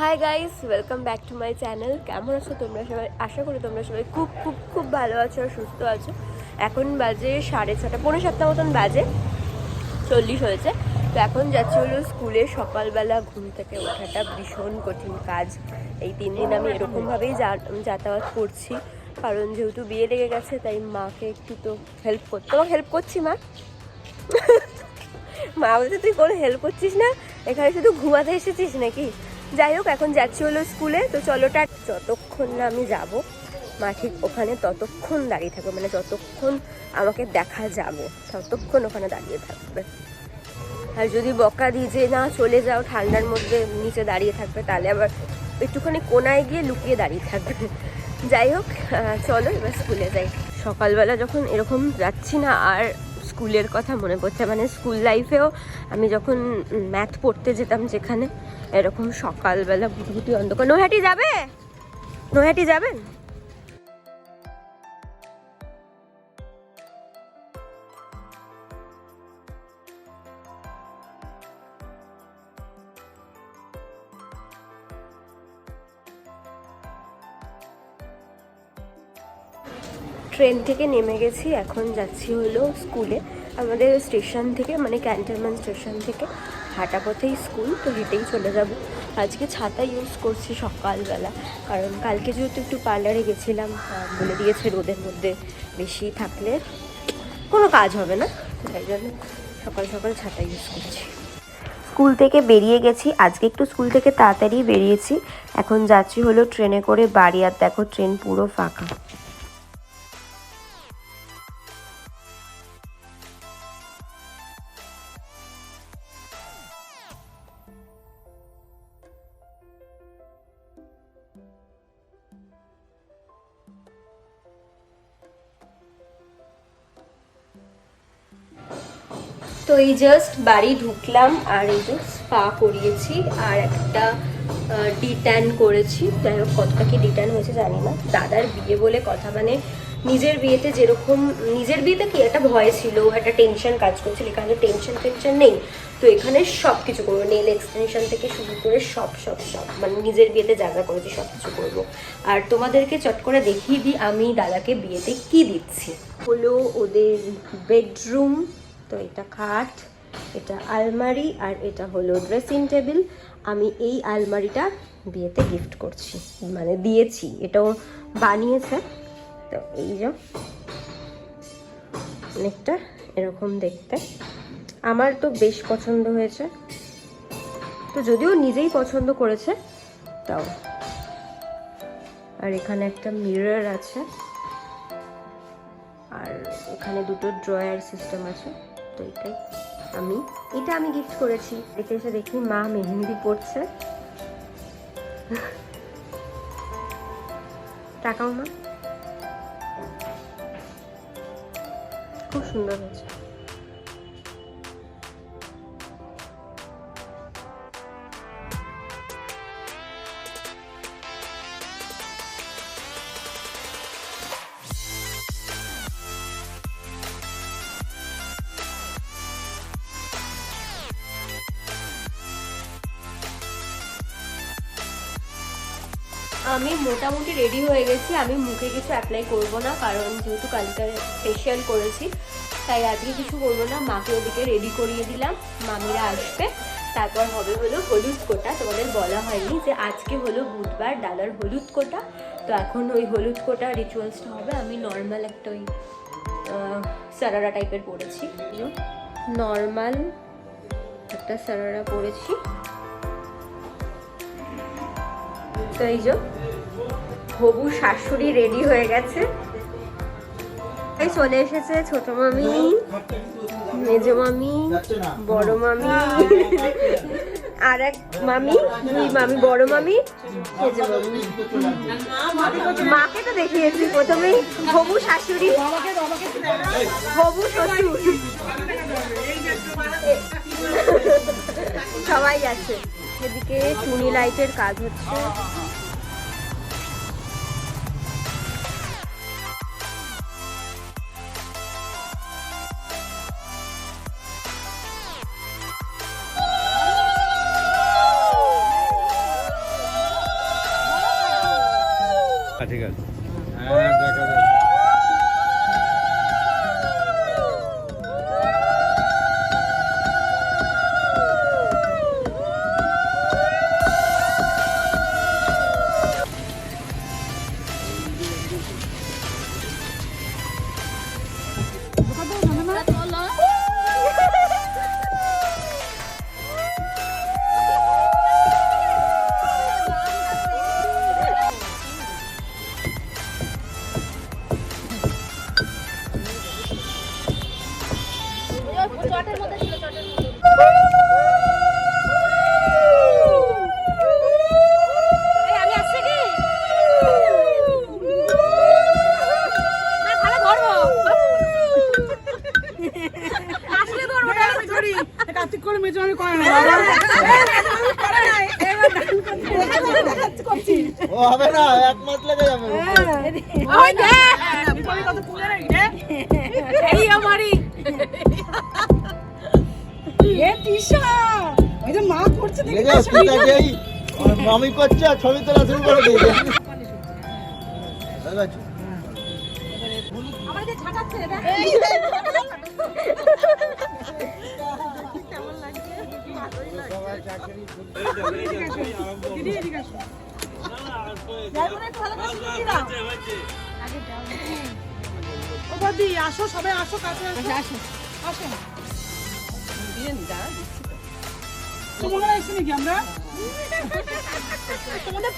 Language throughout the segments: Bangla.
Hi guys welcome back to my channel কেমন আছো তোমরা সবাই? আশা করি তোমরা সবাই খুব খুব খুব ভালো আছো আর সুস্থ আছো। এখন বাজে সাড়ে ছটা পনেরো সাতটা মতন বাজে, চল্লিশ হয়েছে। তো এখন যাচ্ছি হলো স্কুলে, সকালবেলা ঘুম থেকে ওঠাটা ভীষণ কঠিন কাজ। এই তিন দিন আমি এরকমভাবেই যাতায়াত করছি। কারণ যেহেতু বিয়ে লেগে গেছে, তাই মাকে একটু তো হেল্প করতে তোমাকে হেল্প করছি, মা। মা বলছে, তুই কোনো হেল্প করছিস না? এখানে শুধু ঘুমাতে এসেছিস নাকি? যাই হোক, এখন যাচ্ছি হলো স্কুলে। তো চলোটা যতক্ষণ না আমি যাব, মা ঠিক ওখানে ততক্ষণ দাঁড়িয়ে থাকবে। মানে যতক্ষণ আমাকে দেখা যাব, ততক্ষণ ওখানে দাঁড়িয়ে থাকবে। আর যদি বকা দিই যে, না, চলে যাও, ঠান্ডার মধ্যে নিচে দাঁড়িয়ে থাকবে, তাহলে আবার একটুখানি কোনায় গিয়ে লুকিয়ে দাঁড়িয়ে থাকবে। যাই হোক চলো এবার স্কুলে যাই। সকালবেলা যখন এরকম যাচ্ছি না, আর স্কুলের কথা মনে পড়ছে মানে স্কুল লাইফেও আমি যখন ম্যাথ পড়তে যেতাম যেখানে, এরকম সকালবেলা ভুটি অন্ধকার। নৈহাটি যাবে? নৈহাটি যাবেন? ট্রেন থেকে নেমে গেছি, এখন যাচ্ছি হলো স্কুলে। আমাদের স্টেশন থেকে মানে ক্যান্টনমেন্ট স্টেশন থেকে হাঁটা পথেই স্কুল, তো হেঁটেই চলে যাব। আজকে ছাতা ইউজ করছি সকালবেলা, কারণ কালকে যেহেতু একটু পার্লারে গেছিলাম বলে দিয়েছে রোদের মধ্যে বেশি থাকলে কোনো কাজ হবে না, তাই জন্য সকাল সকাল ছাতা ইউজ করছি। স্কুল থেকে বেরিয়ে গেছি, আজকে একটু স্কুল থেকে তাড়াতাড়ি বেরিয়েছি, এখন যাচ্ছি হলো ট্রেনে করে বাড়ি, আর দেখো ট্রেন পুরো ফাঁকা। তো এই জাস্ট বাড়ি ঢুকলাম আর এই যে স্পা করিয়েছি আর একটা ডিট্যান করেছি। যাই হোক, কতটা কি ডিট্যান হয়েছে জানি না। দাদার বিয়ে বলে কথা মানে নিজের বিয়েতে যেরকম, নিজের বিয়েতে কি একটা ভয় ছিল, একটা টেনশন কাজ করছিল, এখানে টেনশন টেনশন নেই। তো এখানে সব কিছু করব নেল এক্সটেনশন থেকে শুরু করে সব সব সব মানে নিজের বিয়েতে যা যা করেছি সব কিছু করব। আর তোমাদেরকে চট করে দেখিয়ে দিই আমি দাদাকে বিয়েতে কি দিচ্ছি। হলো ওদের বেডরুম তো এটা খাট, এটা আলমারি আর এটা হলো ড্রেসিং টেবিল আমি এই আলমারিটা বিয়েতে গিফট করছি মানে দিয়েছি, এটাও বানিয়েছে। তো এই যে, অনেকটা এরকম দেখতে। আমার তো বেশ পছন্দ হয়েছে। তো যদিও নিজেই পছন্দ করেছে, তাও। আর এখানে একটা মিরর আছে। আর এখানে দুটো ড্রয়ার সিস্টেম আছে। তো এটাই। আমি, এটা আমি গিফট করেছি। দেখে এসে দেখি মা মেহেন্দি পড়ছে টাকাও মা। খুব সুন্দর হয়েছে। আমি মোটামুটি রেডি হয়ে গেছি। আমি মুখে কিছু অ্যাপ্লাই করব না, কারণ যেহেতু কালকে ফেশিয়াল করেছি, তাই আজকে কিছু করব না। মাকে ওদিকে রেডি করিয়ে দিলাম। মামিরা আসবে। তারপর হবে হলো হলুদ কোটা। তোমাদের বলা হয়নি যে আজকে হলো বুধবার দাদার হলুদ কোটা। তো এখন ওই হলুদ কোটা রিচুয়ালসটা হবে। আমি নর্মাল একটা ওই সারারা টাইপের পরেছি নর্মাল একটা সারারা পরেছি তো এই যে, হবু শাশুড়ি রেডি হয়ে গেছে। এই চলে এসেছে ছোট মামি, মেজ মামি, বড় মামি, আর এক মামি, দুই মামি, বড় মামি, মেজ মামি। মাকে তো দেখিয়েছি প্রথমেই হবু শাশুড়ি, হবু শ্বশুর। সবাই আছে এদিকে চুনি লাইটের কাজ হচ্ছে। ঠিক আছে। ও হবে না এক মাস লেগে যাবে এই আমারই এ তিশা ওই যে মা করছে দেখে মামি করছে ছবি তোলা শুরু করে দিয়েছে আমাদের ছাটাচ্ছে এটা দিদি এদিকে আসো যাইবো ও বদি আসো সবাই আসো কাছে আসো। আসো আসো। নাকি আমরা? তোমাদের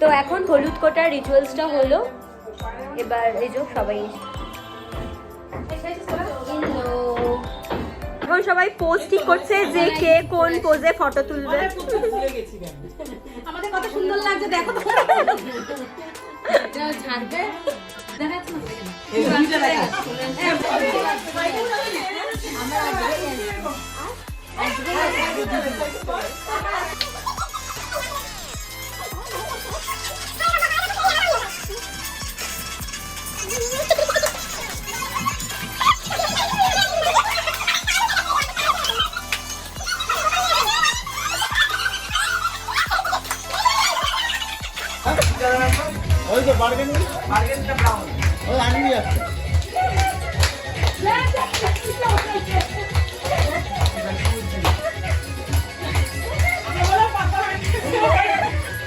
তো এখন হলুদ কোটার রিচুয়ালসটা হলো। এবার এই যে সবাই এখন সবাই ঠিক করছে যে কে কোন পোজে ফটো তুলবে। আমাদের কত সুন্দর লাগছে দেখো তো ওই যে বার্গেন বার্গেনটা ব্রাউন ওই আনিনি আছে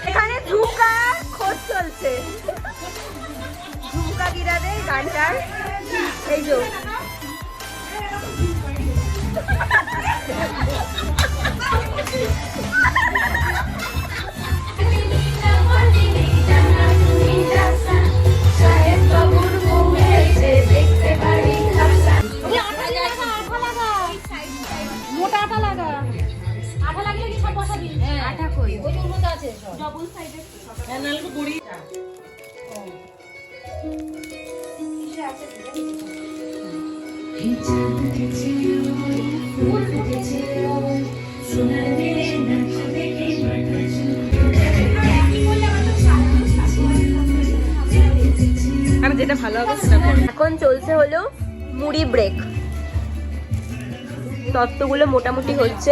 এখানে ঝুমকা খোঁজ চলছে। ঝুমকা গিরাদের গানটার এই যে। আটা সাইডের হ্যাঁ নালকে বড়ি এখন চলছে হলো মুড়ি ব্রেক তত্ত্বগুলো মোটামুটি হচ্ছে।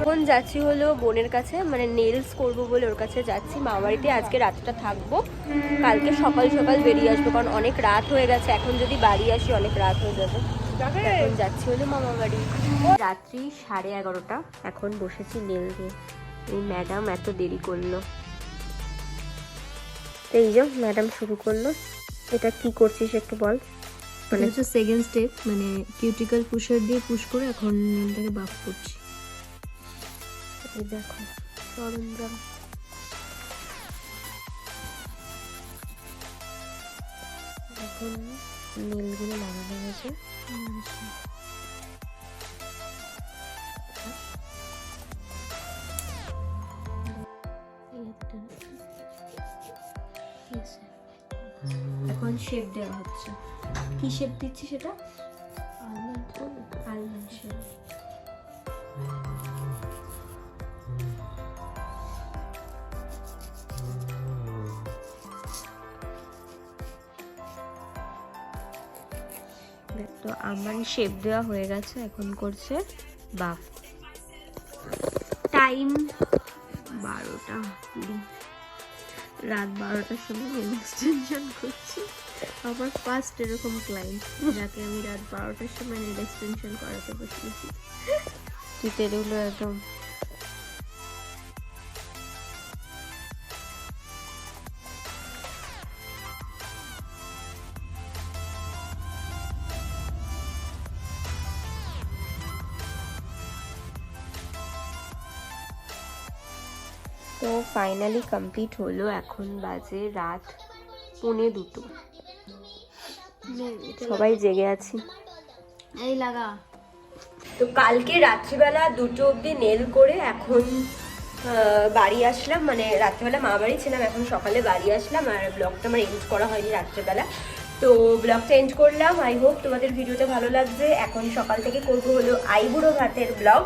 এখন যাচ্ছি হলো বোনের কাছে মানে নেলস করব বলে ওর কাছে যাচ্ছি। মামাবাড়িতে আজকে রাতটা থাকব। কালকে সকাল সকাল বেরিয়ে আসব, কারণ অনেক রাত হয়ে গেছে। এখন যদি বাড়ি আসি, অনেক রাত হয়ে যাবে। এখন যাচ্ছি হলো মামাবাড়ি রাত্রি সাড়ে এগারোটা। এখন বসেছি নেল দিয়ে এই ম্যাডাম এত দেরি করল। এই যে ম্যাডাম শুরু করল। এটা কি করছিস একটু বল। মানে হচ্ছে সেকেন্ড স্টেপ মানে কিউটিক্যাল পুশার দিয়ে পুশ করে এখন নেলটাকে বাফ করছি। এই দেখো সরঞ্জাম। এখন নীলগুলো লাগানো হয়েছে। এখন শেপ দেওয়া হচ্ছে। কি শেপ দিচ্ছি সেটা? আলমন্ড শেপ তো আমার শেপ দেওয়া হয়ে গেছে এখন করছে বাফ। টাইম বারোটা কুড়ি। রাত বারোটার সময় নেল এক্সটেনশন করছি। আমার ফার্স্ট এরকম ক্লায়েন্ট যাকে আমি রাত বারোটার সময় নেল এক্সটেনশন করাতে বসিয়েছি। তেলগুলো একদম তো ফাইনালি কমপ্লিট হলো এখন বাজে রাত পৌনে দুটো। সবাই জেগে আছি। এই লাগা। তো কালকে রাত্রিবেলা দুটো অবধি নেল করে এখন বাড়ি আসলাম। মানে রাত্রিবেলা মা বাড়ি ছিলাম এখন সকালে বাড়ি আসলাম আর ব্লগটা আমার এন্ড করা হয়নি রাত্রিবেলা। তো ব্লগটা এন্ড করলাম। আই হোপ তোমাদের ভিডিওটা ভালো লাগছে। এখন সকাল থেকে করব হলো আইবুড়ো ভাতের ব্লগ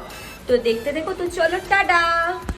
তো দেখতে দেখো তো চলো টাটা!